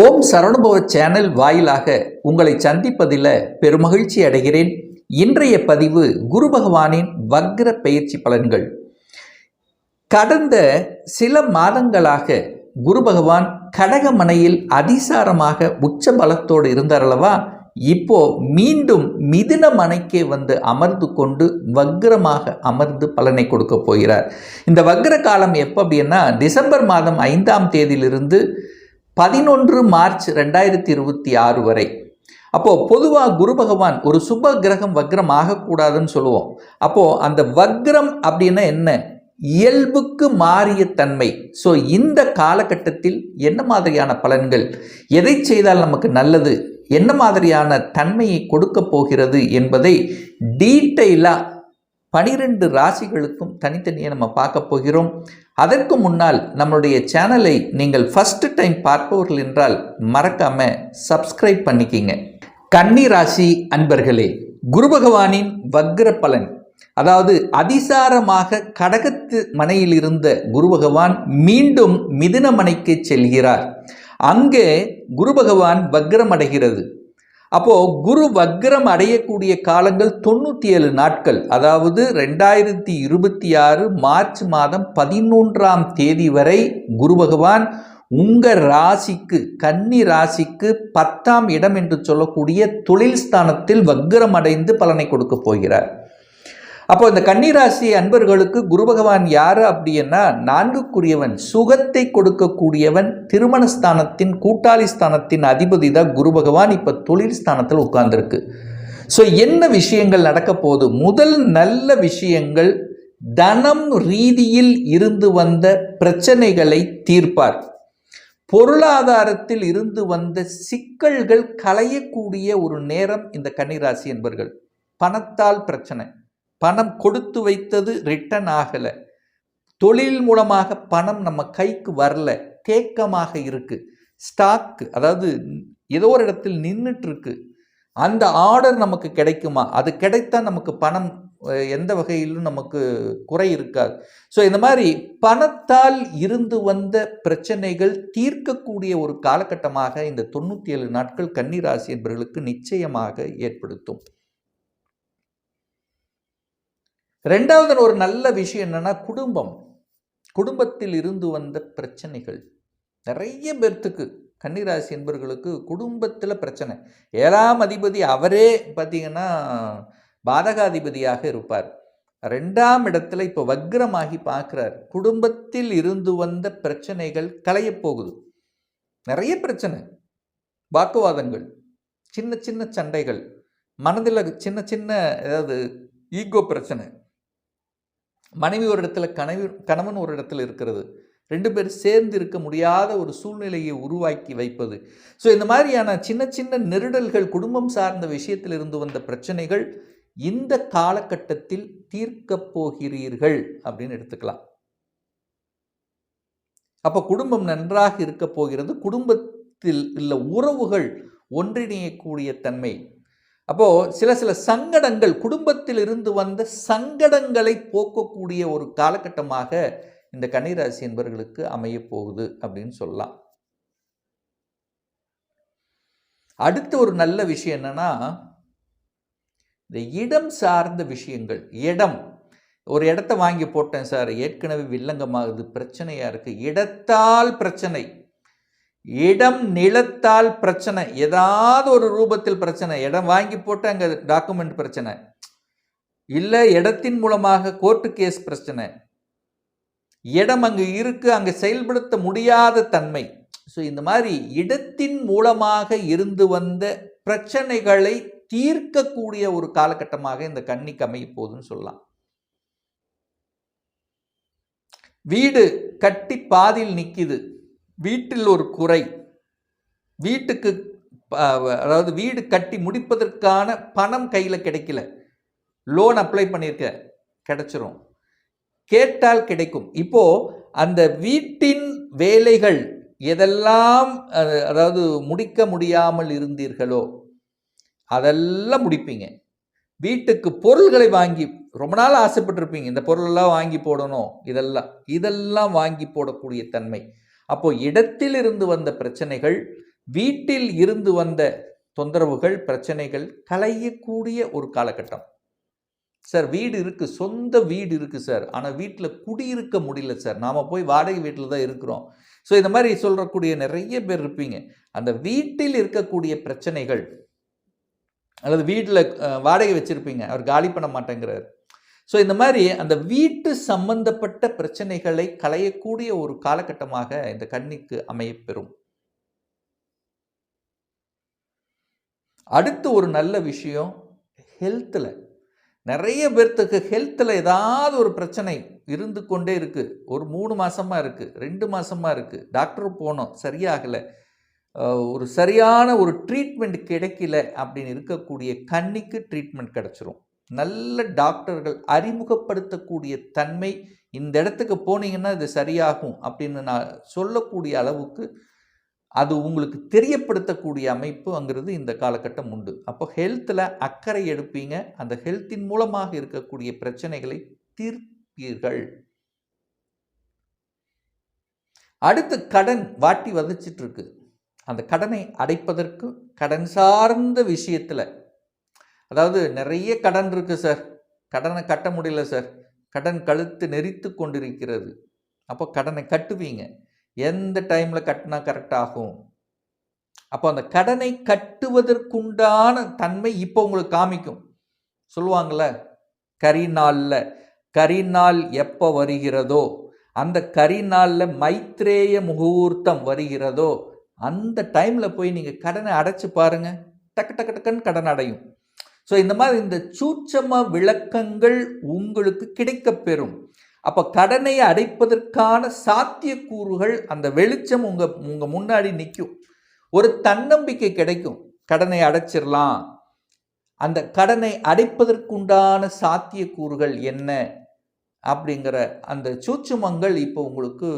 ஓம் சரணுபவ channel வாயிலாக உங்களை சந்திப்பதில் பெருமகிழ்ச்சி அடைகிறேன். இன்றைய பதிவு குரு பகவானின் வக்ர பயிற்சி பலன்கள். கடந்த சில மாதங்களாக குரு பகவான் கடகமனையில் அதிசாரமாக உச்ச பலத்தோடு இருந்தாரல்லவா? இப்போ மீண்டும் மிதுன மனைக்கே வந்து அமர்ந்து கொண்டு வக்ரமாக அமர்ந்து பலனை கொடுக்க போகிறார். இந்த வக்ர காலம் எப்போ அப்படின்னா டிசம்பர் மாதம் ஐந்தாம் தேதியிலிருந்து பதினொன்று மார்ச் ரெண்டாயிரத்தி இருபத்தி ஆறு வரை. அப்போது பொதுவாக குரு பகவான் ஒரு சுப கிரகம் வக்ரம் ஆகக்கூடாதுன்னு சொல்லுவோம். அப்போது அந்த வக்ரம் அப்படின்னா என்ன? இயல்புக்கு மாறிய தன்மை. ஸோ இந்த காலகட்டத்தில் என்ன மாதிரியான பலன்கள்? எதை செய்தால் நமக்கு நல்லது? என்ன மாதிரியான தன்மையை கொடுக்க போகிறது என்பதை டீட்டெயிலாக பனிரெண்டு ராசிகளுக்கும் தனித்தனியாக நம்ம பார்க்க போகிறோம். அதற்கு முன்னால் நம்மளுடைய சேனலை நீங்கள் ஃபஸ்ட்டு டைம் பார்ப்பவர்கள் என்றால் மறக்காம சப்ஸ்கிரைப் பண்ணிக்கிங்க. கன்னி ராசி அன்பர்களே குரு பகவானின் வக்ர பலன் அதாவது அதிசாரமாக கடகத்து மனையில் இருந்த குரு பகவான் மீண்டும் மிதுன மனைக்கு செல்கிறார். அங்கே குரு பகவான் வக்ரம் அப்போது குரு வக்ரம் அடையக்கூடிய காலங்கள் தொண்ணூற்றி ஏழு நாட்கள். அதாவது ரெண்டாயிரத்தி இருபத்தி ஆறு மார்ச் மாதம் பதினொன்றாம் தேதி வரை குரு பகவான் உங்கள் ராசிக்கு கன்னி ராசிக்கு பத்தாம் இடம் என்று சொல்லக்கூடிய தொழில் ஸ்தானத்தில் வக்ரம் அடைந்து பலனை கொடுக்க போகிறார். அப்போ இந்த கன்னிராசி அன்பர்களுக்கு குரு பகவான் யார் அப்படின்னா நான்குக்குரியவன் சுகத்தை கொடுக்கக்கூடியவன் திருமணஸ்தானத்தின் கூட்டாளி ஸ்தானத்தின் அதிபதி தான் குரு பகவான். இப்போ தொழில் ஸ்தானத்தில் உட்கார்ந்துருக்கு. ஸோ என்ன விஷயங்கள் நடக்க போகுது? முதல் நல்ல விஷயங்கள் தனம் ரீதியில் இருந்து வந்த பிரச்சனைகளை தீர்ப்பார். பொருளாதாரத்தில் இருந்து வந்த சிக்கல்கள் களையக்கூடிய ஒரு நேரம் இந்த கன்னிராசி என்பர்கள் பணத்தால் பிரச்சனை. பணம் கொடுத்து வைத்தது ரிட்டன் ஆகலை. தொழில் மூலமாக பணம் நம்ம கைக்கு வரல. தேக்கமாக இருக்கு. ஸ்டாக்கு அதாவது ஏதோ ஒரு இடத்தில் நின்றுட்டுருக்கு அந்த ஆர்டர் நமக்கு கிடைக்குமா? அது கிடைத்தா நமக்கு பணம் எந்த வகையிலும் நமக்கு குறை இருக்காது. ஸோ இந்த மாதிரி பணத்தால் இருந்து வந்த பிரச்சனைகள் தீர்க்கக்கூடிய ஒரு காலகட்டமாக இந்த தொண்ணூற்றி ஏழு நாட்கள் கன்னிராசி என்பவர்களுக்கு நிச்சயமாக ஏற்படுத்தும். ரெண்டாவது ஒரு நல்ல விஷயம் என்னென்னா குடும்பம். குடும்பத்தில் இருந்து வந்த பிரச்சனைகள். நிறைய பேர்த்துக்கு கன்னிராசி என்பவர்களுக்கு குடும்பத்தில் பிரச்சனை. ஏழாம் அதிபதி அவரே பார்த்தீங்கன்னா பாதகாதிபதியாக இருப்பார். ரெண்டாம் இடத்துல இப்போ வக்ரமாகி பார்க்குறார் குடும்பத்தில் இருந்து வந்த பிரச்சனைகள் களையப்போகுது நிறைய பிரச்சனை. வாக்குவாதங்கள். சின்ன சின்ன சண்டைகள். மனதில் சின்ன சின்ன ஏதாவது ஈகோ பிரச்சனை. மனைவி ஒரு இடத்துல கணவி கணவன் ஒரு இடத்துல இருக்கிறது. ரெண்டு பேர் சேர்ந்து இருக்க முடியாத ஒரு சூழ்நிலையை உருவாக்கி வைப்பது. ஸோ இந்த மாதிரியான சின்ன சின்ன நெருடல்கள் குடும்பம் சார்ந்த விஷயத்தில் இருந்து வந்த பிரச்சனைகள் இந்த காலகட்டத்தில் தீர்க்கப் போகிறீர்கள் அப்படின்னு எடுத்துக்கலாம். அப்போ குடும்பம் நன்றாக இருக்க போகிறது. குடும்பத்தில் உள்ள உறவுகள் ஒன்றிணையக்கூடிய தன்மை. அப்போது சில சில சங்கடங்கள் குடும்பத்தில் இருந்து வந்த சங்கடங்களை போக்கக்கூடிய ஒரு காலகட்டமாக இந்த கன்னிராசி என்பவர்களுக்கு அமைய போகுது அப்படின்னு சொல்லலாம். அடுத்த ஒரு நல்ல விஷயம் என்னன்னா இந்த இடம் சார்ந்த விஷயங்கள் இடம். ஒரு இடத்த வாங்கி போட்டேன் சார் ஏற்கனவே வில்லங்கமாகுது பிரச்சனையாக இருக்குது இடத்தால் பிரச்சனை. இடம் நிலத்தால் பிரச்சனை. ஏதாவது ஒரு ரூபத்தில் பிரச்சனை. இடம் வாங்கி போட்டு அங்கே டாக்குமெண்ட் பிரச்சனை. இல்லை இடத்தின் மூலமாக கோர்ட்டு கேஸ் பிரச்சனை. இடம் அங்கே இருக்கு. அங்கே செயல்படுத்த முடியாத தன்மை. ஸோ இந்த மாதிரி இடத்தின் மூலமாக இருந்து வந்த பிரச்சனைகளை தீர்க்கக்கூடிய ஒரு காலகட்டமாக இந்த கன்னிக்கு அமைய போகுதுன்னு சொல்லலாம். வீடு கட்டி பாதியில் நிற்கிது வீட்டில் ஒரு குறை வீட்டுக்கு அதாவது வீடு கட்டி முடிப்பதற்கான பணம் கையில் கிடைக்கல. லோன் அப்ளை பண்ணியிருக்க கிடைச்சிரும். கேட்டால் கிடைக்கும். இப்போ அந்த வீட்டின் வேலைகள் எதெல்லாம் அதாவது முடிக்க முடியாமல் இருந்தீர்களோ அதெல்லாம் முடிப்பீங்க. வீட்டுக்கு பொருள்களை வாங்கி ரொம்ப நாள் ஆசைப்பட்டிருப்பீங்க. இந்த பொருளெல்லாம் வாங்கி போடணும் இதெல்லாம் இதெல்லாம் வாங்கி போடக்கூடிய தன்மை. அப்போ இடத்தில் இருந்து வந்த பிரச்சனைகள் வீட்டில் இருந்து வந்த தொந்தரவுகள் பிரச்சனைகள் களையக்கூடிய ஒரு காலகட்டம். சார் வீடு இருக்கு சொந்த வீடு இருக்கு சார். ஆனால் வீட்டில் குடியிருக்க முடியல சார். நாம போய் வாடகை வீட்டில் தான் இருக்கிறோம். ஸோ இந்த மாதிரி சொல்கிறக்கூடிய நிறைய பேர் இருப்பீங்க. அந்த வீட்டில் இருக்கக்கூடிய பிரச்சனைகள் அல்லது வீட்டில் வாடகை வச்சிருப்பீங்க. அவர் காலி பண்ண மாட்டேங்கிறார். ஸோ இந்த மாதிரி அந்த வீட்டு சம்பந்தப்பட்ட பிரச்சனைகளை களையக்கூடிய ஒரு காலகட்டமாக இந்த கன்னிக்கு அமையப்பெறும். அடுத்து ஒரு நல்ல விஷயம் ஹெல்த்தில் நிறைய பேர்த்துக்கு ஹெல்த்தில் ஏதாவது ஒரு பிரச்சனை இருந்து கொண்டே இருக்குது ஒரு மூணு மாதமாக இருக்குது ரெண்டு மாதமாக இருக்குது டாக்டர் போனோம் சரியாகலை. ஒரு சரியான ஒரு ட்ரீட்மெண்ட் கிடைக்கல அப்படின்னு இருக்கக்கூடிய கண்ணிக்கு ட்ரீட்மெண்ட் கிடச்சிரும். நல்ல டாக்டர்கள் அறிமுகப்படுத்தக்கூடிய தன்மை இந்த இடத்துக்கு போனீங்கன்னா இது சரியாகும் அப்படின்னு நான் சொல்லக்கூடிய அளவுக்கு அது உங்களுக்கு தெரியப்படுத்தக்கூடிய அமைப்புங்கிறது இந்த காலகட்டம் உண்டு. அப்போ ஹெல்த்தில் அக்கறை எடுப்பீங்க. அந்த ஹெல்த்தின் மூலமாக இருக்கக்கூடிய பிரச்சனைகளை தீர்ப்பீர்கள். அடுத்து கடன் வாட்டி வதச்சிட்டு இருக்கு. அந்த கடனை அடைப்பதற்கு கடன் சார்ந்த விஷயத்தில் அதாவது நிறைய கடன் இருக்குது சார் கடனை கட்ட முடியல சார் கடன் கழுத்து நெரித்து கொண்டிருக்கிறது. அப்போ கடனை கட்டுவீங்க. எந்த டைமில் கட்டினா கரெக்டாகும் அப்போ அந்த கடனை கட்டுவதற்குண்டான தன்மை இப்போ உங்களுக்கு காமிக்கும். சொல்லுவாங்களே கரி நாளில். கரி நாள் எப்போ வருகிறதோ அந்த கரி நாளில் மைத்ரேய முகூர்த்தம் வருகிறதோ அந்த டைமில் போய் நீங்கள் கடனை அடைச்சி பாருங்க. டக்கு டக்கு டக்குன்னு கடன் அடையும். ஸோ இந்த மாதிரி இந்த சூட்சம விளக்கங்கள் உங்களுக்கு கிடைக்கப் பெறும். அப்போ கடனை அடைப்பதற்கான சாத்தியக்கூறுகள் அந்த வெளிச்சம் உங்கள் உங்கள் முன்னாடி நிற்கும். ஒரு தன்னம்பிக்கை கிடைக்கும். கடனை அடைச்சிடலாம். அந்த கடனை அடைப்பதற்குண்டான சாத்தியக்கூறுகள் என்ன? அப்படிங்கிற அந்த சூட்சுமங்கள் இப்போ உங்களுக்கு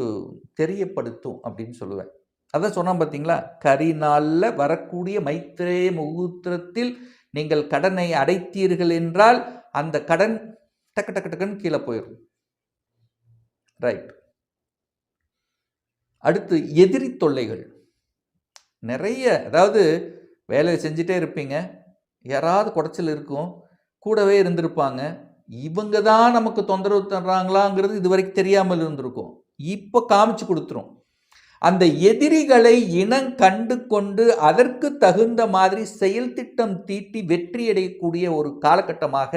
தெரியப்படுத்தும் அப்படின்னு சொல்லுவேன். அதான் சொன்னோம் பார்த்தீங்களா கரிநாளில் வரக்கூடிய மைத்திரே முகூர்த்தத்தில் நீங்கள் கடனை அடைத்தீர்கள் என்றால் அந்த கடன் டக்கு டக்கு டக்குன்னு கீழே போயிடும். ரைட் அடுத்து எதிரி தொல்லைகள். நிறைய அதாவது வேலையை செஞ்சுட்டே இருப்பீங்க. யாராவது குடைச்சல் இருக்கும் கூடவே இருந்திருப்பாங்க. இவங்க தான் நமக்கு தொந்தரவு தர்றாங்களாங்கிறது இது வரைக்கும் தெரியாமல் இருந்திருக்கும். இப்போ காமிச்சு கொடுத்துரும். அந்த எதிரிகளை இனம் கண்டு கொண்டு அதற்கு தகுந்த மாதிரி செயல் திட்டம் தீட்டி வெற்றியடையக்கூடிய ஒரு காலகட்டமாக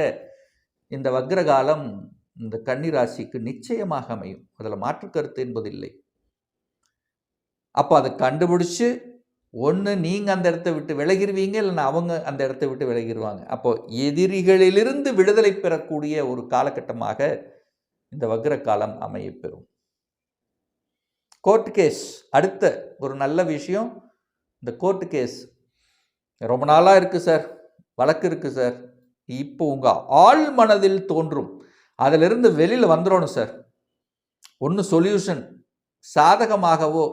இந்த வக்ரகாலம் இந்த கன்னிராசிக்கு நிச்சயமாக அமையும். அதில் மாற்று கருத்து என்பதில்லை. அப்போ அதை கண்டுபிடிச்சு ஒன்று நீங்கள் அந்த இடத்த விட்டு விலகிடுவீங்க இல்லைன்னா அவங்க அந்த இடத்த விட்டு விலகிடுவாங்க அப்போ எதிரிகளிலிருந்து விடுதலை பெறக்கூடிய ஒரு காலகட்டமாக இந்த வக்ர காலம் அமையப்பெறும் கோர்ட் கேஸ் அடுத்த ஒரு நல்ல விஷயம். இந்த கோர்ட் கேஸ் ரொம்ப நாளாக இருக்குது சார் வழக்கு இருக்குது சார் இப்போ உங்கள் ஆள் மனதில் தோன்றும். அதிலிருந்து வெளியில் வந்துடணும் சார் ஒன்று சொல்யூஷன் சாதகமாகவோ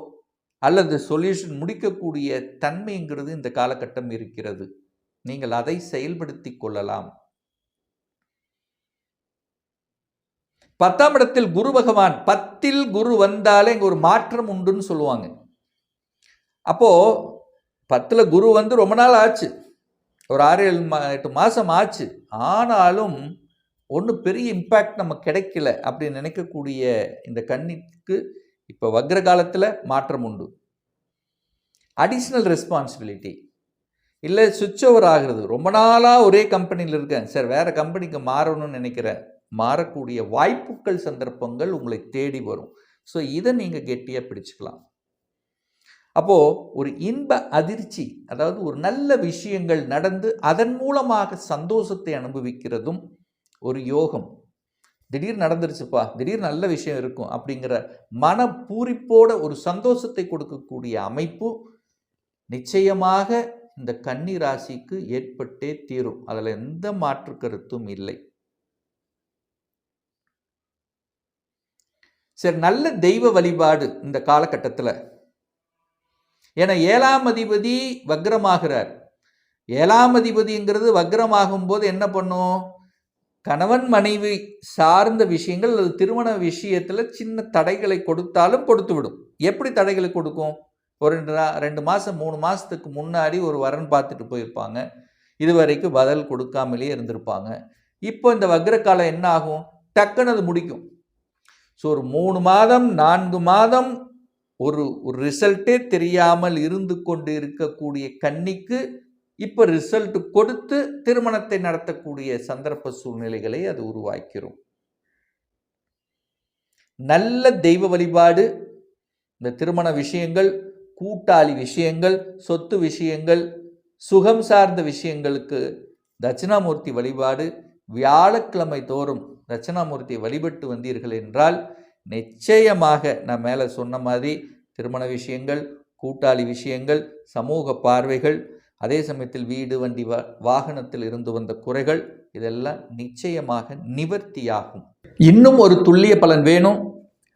அல்லது சொல்யூஷன் முடிக்கக்கூடிய தன்மைங்கிறது இந்த காலகட்டம் இருக்கிறது. நீங்கள் அதை செயல்படுத்தி கொள்ளலாம். பத்தாம் இடத்தில் குரு பகவான் பத்தில் குரு வந்தாலே இங்கே ஒரு மாற்றம் உண்டுன்னு சொல்லுவாங்க. அப்போ பத்தில் குரு வந்து ரொம்ப நாள் ஆச்சு. ஒரு ஆறு ஏழு மா எட்டு மாதம் ஆச்சு. ஆனாலும் ஒன்றும் பெரிய இம்பேக்ட் நம்ம கிடைக்கல அப்படின்னு நினைக்கக்கூடிய இந்த கண்ணிக்கு இப்போ வக்ர காலத்தில் மாற்றம் உண்டு. அடிஷ்னல் ரெஸ்பான்சிபிலிட்டி இல்லை சுவிட்ச் ஓவர் ஆகிறது. ரொம்ப நாளாக ஒரே கம்பெனியில் இருக்கேன். சார் வேறு கம்பெனிக்கு மாறணும்னு நினைக்கிறேன். மாறக்கூடிய வாய்ப்புகள் சந்தர்ப்பங்கள் உங்களை தேடி வரும். ஸோ இதை நீங்கள் கெட்டியாக பிடிச்சிக்கலாம். அப்போது ஒரு இன்ப அதிர்ச்சி அதாவது ஒரு நல்ல விஷயங்கள் நடந்து அதன் மூலமாக சந்தோஷத்தை அனுபவிக்கிறதும் ஒரு யோகம். திடீர் நடந்துருச்சுப்பா திடீர் நல்ல விஷயம் இருக்கும் அப்படிங்கிற மன பூரிப்போட ஒரு சந்தோஷத்தை கொடுக்கக்கூடிய அமைப்பு நிச்சயமாக இந்த கன்னி ராசிக்கு ஏற்பட்டே தீரும். அதில் எந்த மாற்று கருத்தும் இல்லை. சரி நல்ல தெய்வ வழிபாடு இந்த காலகட்டத்தில். ஏன்னா ஏழாம் அதிபதி வக்ரமாகிறார். ஏழாம் அதிபதிங்கிறது வக்ரமாகும் போது என்ன பண்ணும்? கணவன் மனைவி சார்ந்த விஷயங்கள் அல்லது திருமண விஷயத்தில் சின்ன தடைகளை கொடுத்தாலும் கொடுத்து விடும். எப்படி தடைகளை கொடுக்கும்? ஒரு ரெண்டு ரெண்டு மாதம் மூணு மாதத்துக்கு முன்னாடி ஒரு வரன் பார்த்துட்டு போயிருப்பாங்க. இது வரைக்கும் பதில் கொடுக்காமலே இருந்திருப்பாங்க. இப்போ இந்த வக்ரகாலம் என்ன ஆகும்? டக்குன்னு அது முடிக்கும். ஸோ ஒரு மூணு மாதம் நான்கு மாதம் ஒரு ஒரு ரிசல்ட்டே தெரியாமல் இருந்து கொண்டு இருக்கக்கூடிய கன்னிக்கு இப்போ ரிசல்ட் கொடுத்து திருமணத்தை நடத்தக்கூடிய சந்தர்ப்ப சூழ்நிலைகளை அது உருவாக்கிறோம் நல்ல தெய்வ வழிபாடு இந்த திருமண விஷயங்கள் கூட்டாளி விஷயங்கள் சொத்து விஷயங்கள் சுகம் சார்ந்த விஷயங்களுக்கு தட்சிணாமூர்த்தி வழிபாடு வியாழக்கிழமை தோறும் தட்சிணாமூர்த்தி வழிபட்டு வந்தீர்கள் என்றால் நிச்சயமாக நான் மேலே சொன்ன மாதிரி திருமண விஷயங்கள் கூட்டாளி விஷயங்கள் சமூக பார்வைகள் அதே சமயத்தில் வீடு வண்டி வா வாகனத்தில் இருந்து வந்த குறைகள் இதெல்லாம் நிச்சயமாக நிவர்த்தியாகும். இன்னும் ஒரு துல்லிய பலன் வேணும்.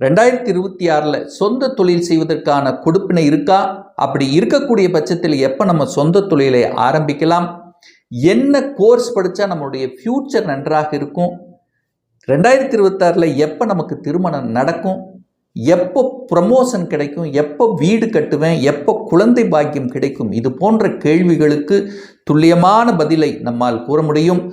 ரெண்டாயிரத்தி இருபத்தி ஆறில் சொந்த தொழில் செய்வதற்கான கொடுப்பினை இருக்கா? அப்படி இருக்கக்கூடிய பட்சத்தில் எப்போ நம்ம சொந்த தொழிலை ஆரம்பிக்கலாம்? என்ன கோர்ஸ் படித்தா நம்மளுடைய ஃப்யூச்சர் நன்றாக இருக்கும்? ரெண்டாயிரத்தி இருபத்தாறில் எப்போ நமக்கு திருமணம் நடக்கும்? எப்போ ப்ரமோஷன் கிடைக்கும்? எப்போ வீடு கட்டுவேன்? எப்போ குழந்தை பாக்கியம் கிடைக்கும்? இது போன்ற கேள்விகளுக்கு துல்லியமான பதிலை நம்மால் கூற முடியும்.